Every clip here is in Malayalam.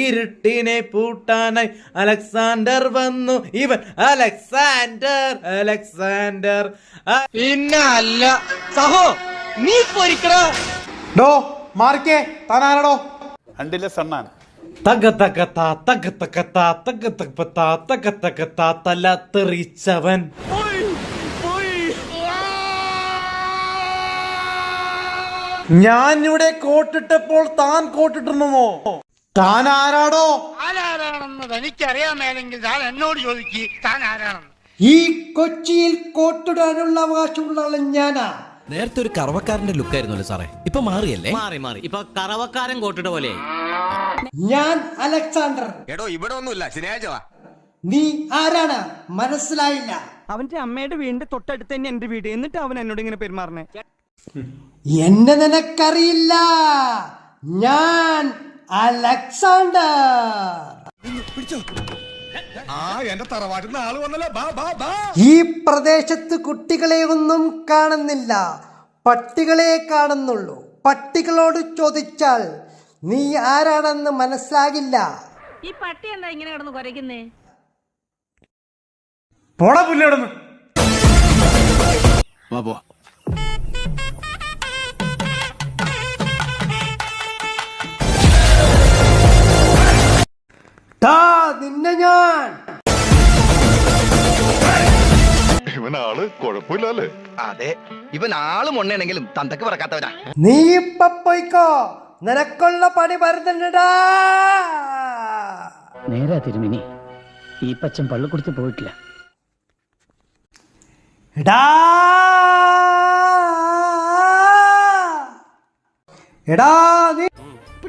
ഇരുട്ടിനെ പൂട്ടാനായി അലക്സാണ്ടർ വന്നു. ഇവൻ അലക്സാണ്ടർ അലക്സാണ്ടർ. പിന്നല്ല. പിന്നെ അല്ല സഹോ നീ പൊരിക്കടോ ഡോ മാർക്കേ താനാരടോ? അണ്ടിലെ സണ്ണാൻ തക തക താ തക തക താ തക തക താ തക തക താ തല തെറിച്ചവൻ. ഞാൻ ഇവിടെ കോട്ടിട്ടപ്പോൾ താൻ കോട്ടിട്ടുണ്ടെന്നോ താൻ ആരാടോ ആരാണെന്ന് തനിക്കറിയാൻ മേലെങ്കിൽ താൻ എന്നോട് ചോദിക്ക് താൻ ആരാണെന്ന് ഈ കൊച്ചിയിൽ കോട്ടിടാനുള്ള അവകാശമുള്ള ആൾ ഞാനാ. നേരത്തെ ഒരു കറവക്കാരന്റെ ലുക്കായിരുന്നല്ലോ സാറേ. ഇപ്പൊ മാറിയല്ലേ? മാറി മാറി. ഇപ്പൊ കറവക്കാരൻ കോട്ടിട്ട പോലെ. ഞാൻ അലക്സാണ്ടർ. എടോ ഇവിടെ ഒന്നുമില്ല. ശനിയാഴ്ചവാ നീ ആരാണ്? മനസ്സിലായില്ല. അവന്റെ അമ്മയുടെ വീടിന്റെ തൊട്ടടുത്ത് തന്നെ എന്റെ വീട്. എന്നിട്ട് അവൻ എന്നോട് ഇങ്ങനെ പെരുമാറണേ എന്നെ നിനക്കറിയില്ല. ഞാൻ അലക്സാണ്ടർ. ഈ പ്രദേശത്ത് കുട്ടികളെ ഒന്നും കാണുന്നില്ല. പട്ടികളെ കാണുന്നുള്ളൂ. പട്ടികളോട് ചോദിച്ചാൽ നീ ആരാണെന്ന് മനസ്സിലാകില്ല? ഈ പട്ടി എന്താ ഇങ്ങനെ കിടന്ന് കുരയ്ക്കുന്നേ? പോടാ പുല്ലേടന്ന് ടാ നിന്നെ ഞാൻ. ഇവനാൾ കുഴപ്പമില്ലല്ലേ അതെ ഇവൻ ആൾ മൊണ്ണയാണെങ്കിലും തന്തക്ക് പറക്കാത്തവനാ. നീ ഇപ്പൊ പോയിക്കോ. നിനക്കുള്ള പണി വരുന്നുണ്ടടാ. നേരാ തിരുമിനി. ഈ പച്ചൻ പള്ളിക്കുടുത്ത് പോയിട്ടില്ല. എടാ. എടാ നീ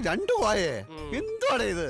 രണ്ടു പോയേ. എന്താണ് ഇത്?